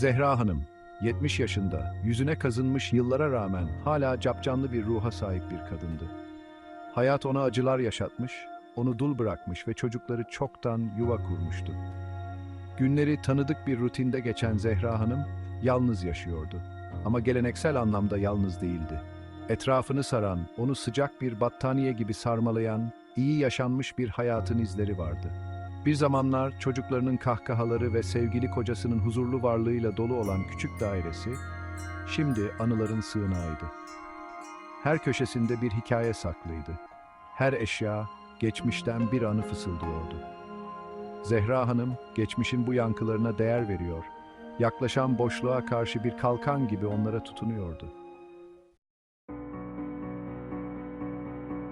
Zehra Hanım, 70 yaşında, yüzüne kazınmış yıllara rağmen hala capcanlı bir ruha sahip bir kadındı. Hayat ona acılar yaşatmış, onu dul bırakmış ve çocukları çoktan yuva kurmuştu. Günleri tanıdık bir rutinde geçen Zehra Hanım yalnız yaşıyordu. Ama geleneksel anlamda yalnız değildi. Etrafını saran, onu sıcak bir battaniye gibi sarmalayan, iyi yaşanmış bir hayatın izleri vardı. Bir zamanlar çocuklarının kahkahaları ve sevgili kocasının huzurlu varlığıyla dolu olan küçük dairesi, şimdi anıların sığınağıydı. Her köşesinde bir hikaye saklıydı. Her eşya, geçmişten bir anı fısıldıyordu. Zehra Hanım, geçmişin bu yankılarına değer veriyor, yaklaşan boşluğa karşı bir kalkan gibi onlara tutunuyordu.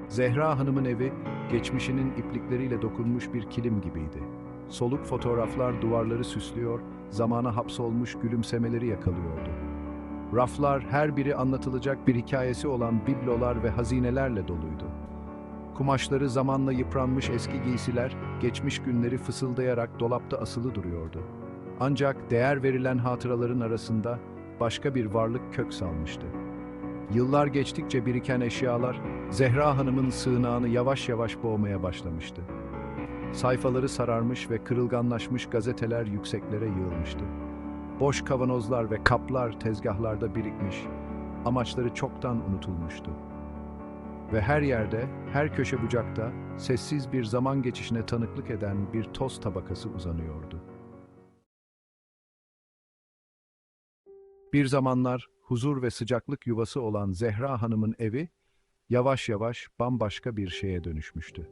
Zehra Hanım'ın evi, geçmişinin iplikleriyle dokunmuş bir kilim gibiydi. Soluk fotoğraflar duvarları süslüyor, zamana hapsolmuş gülümsemeleri yakalıyordu. Raflar her biri anlatılacak bir hikayesi olan biblolar ve hazinelerle doluydu. Kumaşları zamanla yıpranmış eski giysiler, geçmiş günleri fısıldayarak dolapta asılı duruyordu. Ancak değer verilen hatıraların arasında başka bir varlık kök salmıştı. Yıllar geçtikçe biriken eşyalar, Zehra Hanım'ın sığınağını yavaş yavaş boğmaya başlamıştı. Sayfaları sararmış ve kırılganlaşmış gazeteler yükseklere yığılmıştı. Boş kavanozlar ve kaplar tezgahlarda birikmiş, amaçları çoktan unutulmuştu. Ve her yerde, her köşe bucakta sessiz bir zaman geçişine tanıklık eden bir toz tabakası uzanıyordu. Bir zamanlar huzur ve sıcaklık yuvası olan Zehra Hanım'ın evi yavaş yavaş bambaşka bir şeye dönüşmüştü.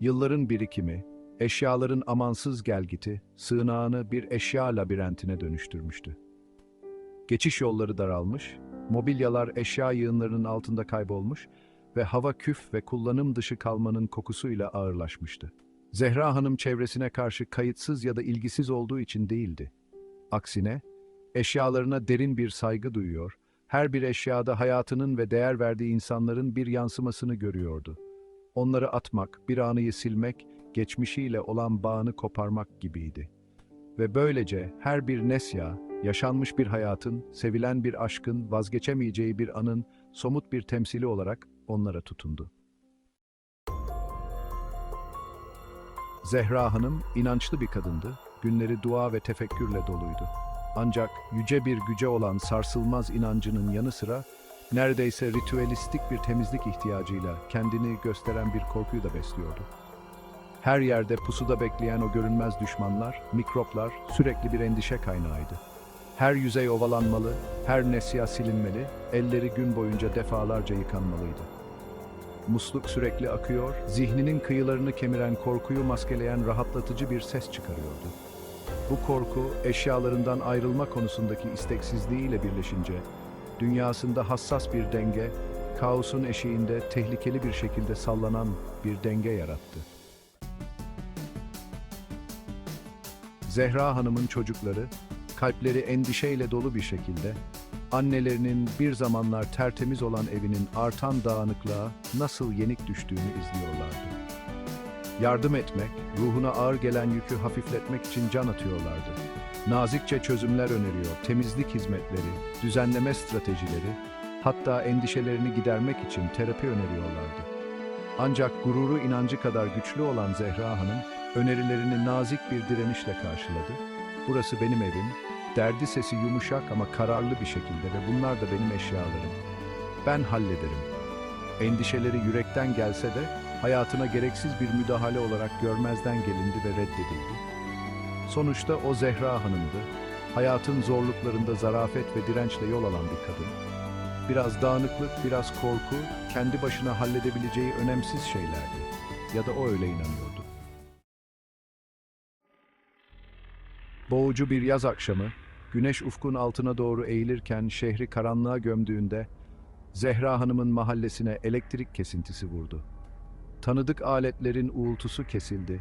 Yılların birikimi, eşyaların amansız gelgiti, sığınağını bir eşya labirentine dönüştürmüştü. Geçiş yolları daralmış, mobilyalar eşya yığınlarının altında kaybolmuş ve hava küf ve kullanım dışı kalmanın kokusuyla ağırlaşmıştı. Zehra Hanım çevresine karşı kayıtsız ya da ilgisiz olduğu için değildi. Aksine, eşyalarına derin bir saygı duyuyor, her bir eşyada hayatının ve değer verdiği insanların bir yansımasını görüyordu. Onları atmak, bir anıyı silmek, geçmişiyle olan bağını koparmak gibiydi. Ve böylece her bir nesya, yaşanmış bir hayatın, sevilen bir aşkın, vazgeçemeyeceği bir anın somut bir temsili olarak onlara tutundu. Zehra Hanım inançlı bir kadındı, günleri dua ve tefekkürle doluydu. Ancak yüce bir güce olan sarsılmaz inancının yanı sıra neredeyse ritüelistik bir temizlik ihtiyacıyla kendini gösteren bir korkuyu da besliyordu. Her yerde pusuda bekleyen o görünmez düşmanlar, mikroplar sürekli bir endişe kaynağıydı. Her yüzey ovalanmalı, her nesya silinmeli, elleri gün boyunca defalarca yıkanmalıydı. Musluk sürekli akıyor, zihninin kıyılarını kemiren korkuyu maskeleyen rahatlatıcı bir ses çıkarıyordu. Bu korku, eşyalarından ayrılma konusundaki isteksizliğiyle birleşince, dünyasında hassas bir denge, kaosun eşiğinde tehlikeli bir şekilde sallanan bir denge yarattı. Zehra Hanım'ın çocukları, kalpleri endişeyle dolu bir şekilde, annelerinin bir zamanlar tertemiz olan evinin artan dağınıklığa nasıl yenik düştüğünü izliyorlardı. Yardım etmek, ruhuna ağır gelen yükü hafifletmek için can atıyorlardı. Nazikçe çözümler öneriyor, temizlik hizmetleri, düzenleme stratejileri, hatta endişelerini gidermek için terapi öneriyorlardı. Ancak gururu inancı kadar güçlü olan Zehra Hanım, önerilerini nazik bir direnişle karşıladı. Burası benim evim, derdi sesi yumuşak ama kararlı bir şekilde ve bunlar da benim eşyalarım. Ben hallederim. Endişeleri yürekten gelse de hayatına gereksiz bir müdahale olarak görmezden gelindi ve reddedildi. Sonuçta o Zehra Hanım'dı. Hayatın zorluklarında zarafet ve dirençle yol alan bir kadın. Biraz dağınıklık, biraz korku, kendi başına halledebileceği önemsiz şeylerdi. Ya da o öyle inanıyordu. Boğucu bir yaz akşamı, güneş ufkun altına doğru eğilirken şehri karanlığa gömdüğünde, Zehra Hanım'ın mahallesine elektrik kesintisi vurdu. Tanıdık aletlerin uğultusu kesildi,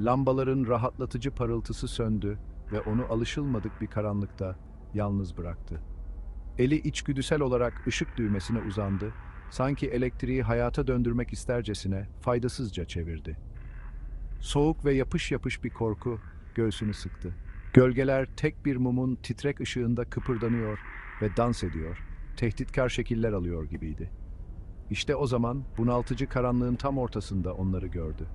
lambaların rahatlatıcı parıltısı söndü ve onu alışılmadık bir karanlıkta yalnız bıraktı. Eli içgüdüsel olarak ışık düğmesine uzandı, sanki elektriği hayata döndürmek istercesine faydasızca çevirdi. Soğuk ve yapış yapış bir korku göğsünü sıktı. Gölgeler tek bir mumun titrek ışığında kıpırdanıyor ve dans ediyor, tehditkar şekiller alıyor gibiydi. İşte o zaman bunaltıcı karanlığın tam ortasında onları gördü.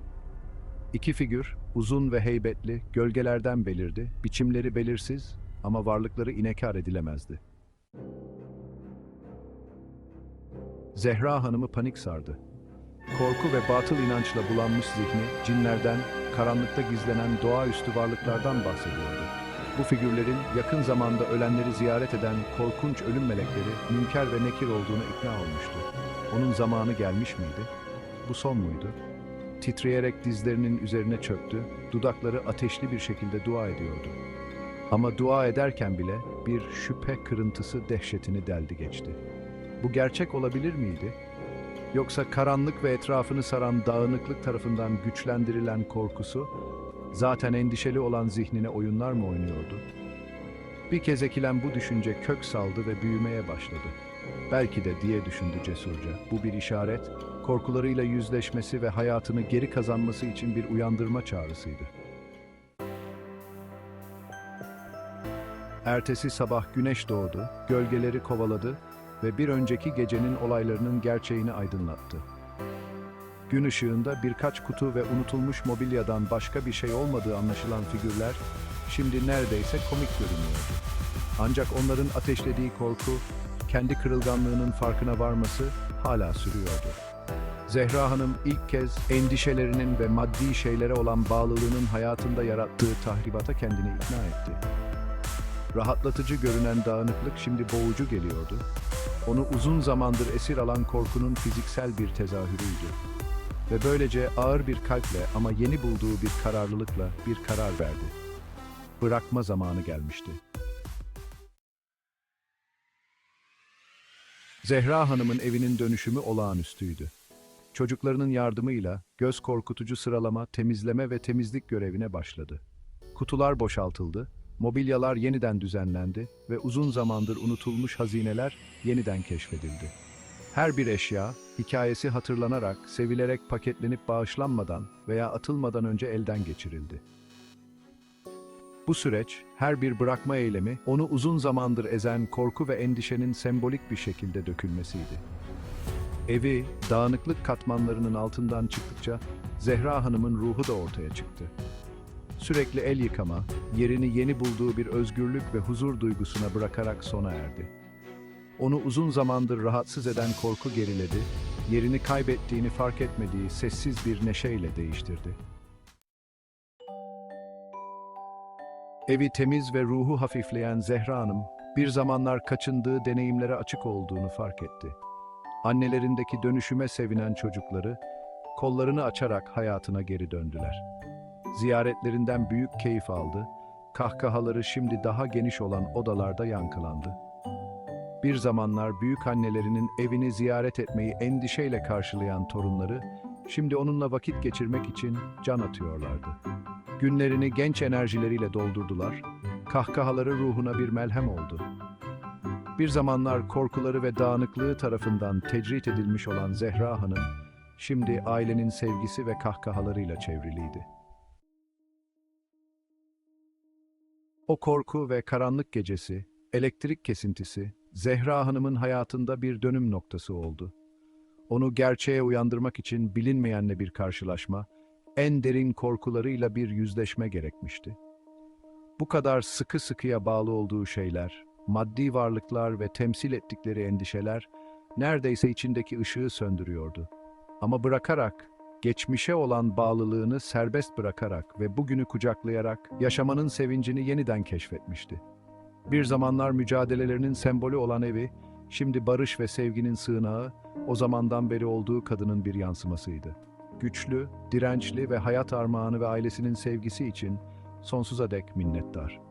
İki figür, uzun ve heybetli, gölgelerden belirdi, biçimleri belirsiz ama varlıkları inekar edilemezdi. Zehra Hanım'ı panik sardı. Korku ve batıl inançla bulanmış zihni, cinlerden, karanlıkta gizlenen doğaüstü varlıklardan bahsediyordu. Bu figürlerin yakın zamanda ölenleri ziyaret eden korkunç ölüm melekleri münker ve nekir olduğuna ikna olmuştu. Onun zamanı gelmiş miydi? Bu son muydu? Titreyerek dizlerinin üzerine çöktü, dudakları ateşli bir şekilde dua ediyordu. Ama dua ederken bile bir şüphe kırıntısı dehşetini deldi geçti. Bu gerçek olabilir miydi? Yoksa karanlık ve etrafını saran dağınıklık tarafından güçlendirilen korkusu, zaten endişeli olan zihnine oyunlar mı oynuyordu? Bir kez ekilen bu düşünce kök saldı ve büyümeye başladı. Belki de diye düşündü cesurca. Bu bir işaret, korkularıyla yüzleşmesi ve hayatını geri kazanması için bir uyandırma çağrısıydı. Ertesi sabah güneş doğdu, gölgeleri kovaladı ve bir önceki gecenin olaylarının gerçeğini aydınlattı. Gün ışığında birkaç kutu ve unutulmuş mobilyadan başka bir şey olmadığı anlaşılan figürler şimdi neredeyse komik görünüyordu. Ancak onların ateşlediği korku, kendi kırılganlığının farkına varması hala sürüyordu. Zehra Hanım ilk kez endişelerinin ve maddi şeylere olan bağlılığının hayatında yarattığı tahribata kendini ikna etti. Rahatlatıcı görünen dağınıklık şimdi boğucu geliyordu. Onu uzun zamandır esir alan korkunun fiziksel bir tezahürüydü. Ve böylece ağır bir kalple ama yeni bulduğu bir kararlılıkla bir karar verdi. Bırakma zamanı gelmişti. Zehra Hanım'ın evinin dönüşümü olağanüstüydü. Çocuklarının yardımıyla göz korkutucu sıralama, temizleme ve temizlik görevine başladı. Kutular boşaltıldı, mobilyalar yeniden düzenlendi ve uzun zamandır unutulmuş hazineler yeniden keşfedildi. Her bir eşya, hikayesi hatırlanarak, sevilerek paketlenip bağışlanmadan veya atılmadan önce elden geçirildi. Bu süreç, her bir bırakma eylemi, onu uzun zamandır ezen korku ve endişenin sembolik bir şekilde dökülmesiydi. Evi, dağınıklık katmanlarının altından çıktıkça, Zehra Hanım'ın ruhu da ortaya çıktı. Sürekli el yıkama, yerini yeni bulduğu bir özgürlük ve huzur duygusuna bırakarak sona erdi. Onu uzun zamandır rahatsız eden korku geriledi, yerini kaybettiğini fark etmediği sessiz bir neşeyle değiştirdi. Evi temiz ve ruhu hafifleyen Zehra Hanım, bir zamanlar kaçındığı deneyimlere açık olduğunu fark etti. Annelerindeki dönüşüme sevinen çocukları, kollarını açarak hayatına geri döndüler. Ziyaretlerinden büyük keyif aldı, kahkahaları şimdi daha geniş olan odalarda yankılandı. Bir zamanlar büyük annelerinin evini ziyaret etmeyi endişeyle karşılayan torunları, şimdi onunla vakit geçirmek için can atıyorlardı. Günlerini genç enerjileriyle doldurdular, kahkahaları ruhuna bir melhem oldu. Bir zamanlar korkuları ve dağınıklığı tarafından tecrit edilmiş olan Zehra Hanım, şimdi ailenin sevgisi ve kahkahalarıyla çevriliydi. O korku ve karanlık gecesi, elektrik kesintisi, Zehra Hanım'ın hayatında bir dönüm noktası oldu. Onu gerçeğe uyandırmak için bilinmeyenle bir karşılaşma, en derin korkularıyla bir yüzleşme gerekmişti. Bu kadar sıkı sıkıya bağlı olduğu şeyler, maddi varlıklar ve temsil ettikleri endişeler, neredeyse içindeki ışığı söndürüyordu. Ama bırakarak, geçmişe olan bağlılığını serbest bırakarak ve bugünü kucaklayarak yaşamanın sevincini yeniden keşfetmişti. Bir zamanlar mücadelelerinin sembolü olan evi, şimdi barış ve sevginin sığınağı, o zamandan beri olduğu kadının bir yansımasıydı. Güçlü, dirençli ve hayat armağanı ve ailesinin sevgisi için sonsuza dek minnettar.